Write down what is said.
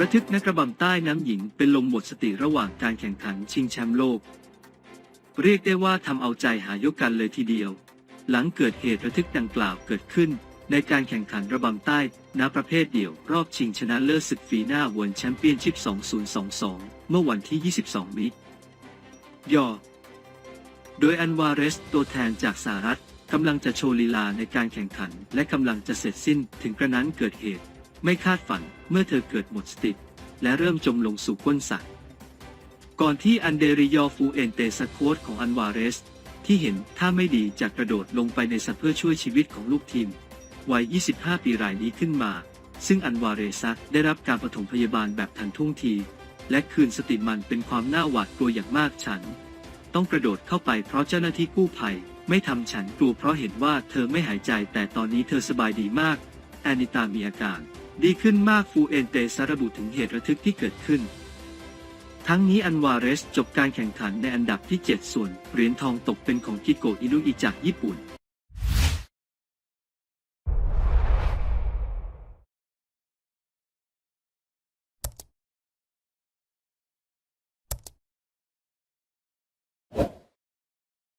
ระทึกนักระบำใต้น้ำหญิงเป็นลมหมดสติระหว่างการแข่งขันชิงแชมป์โลก เรียกได้ว่าทำเอาใจหายกกันเลยทีเดียว หลังเกิดเหตุระทึกดังกล่าวเกิดขึ้น ในการแข่งขันระบำใต้ณประเภทเดี่ยวรอบชิงชนะเลิศศึกฟีน่าเวิลด์แชมเปี้ยนชิพ 2022 เมื่อวันที่ 22 มิยอโดยอันวาเรสตัวแทนจากสหรัฐกำลังจะโชว์ลีลาในการแข่งขัน และกำลังจะเสร็จสิ้นถึงกระนั้นเกิดเหตุ ไม่คาดฝันเมื่อเธอเกิดหมดสติ และเริ่มจมลงสู่ก้นสระก่อนที่อันเดริยอฟูเอนเตสโคตของอันวาเรส ที่เห็นท่าไม่ดีจะกระโดดลงไปในสระเพื่อช่วยชีวิตของลูกทีม วัย 25 ปีรายนี้ขึ้นมา ซึ่งอันวาเรซักได้รับการปฐมพยาบาลแบบทันท่วงที และคืนสติมันเป็นความน่าหวาดกลัวอย่างมากฉัน ต้องกระโดดเข้าไปเพราะเจ้าหน้าที่กู้ภัยไม่ทำฉันกลัวเพราะเห็นว่าเธอไม่หายใจแต่ตอนนี้เธอสบายดีมากแอนิตามีอาการ ดีขึ้นมากฟูเอนเตสระบุถึงเหตุระทึกที่เกิดขึ้น ทั้งนี้อันวาเรสจบการแข่งขันในอันดับที่ 7 ส่วนเหรียญทองตกเป็นของกิโกอินุอิจากญี่ปุ่น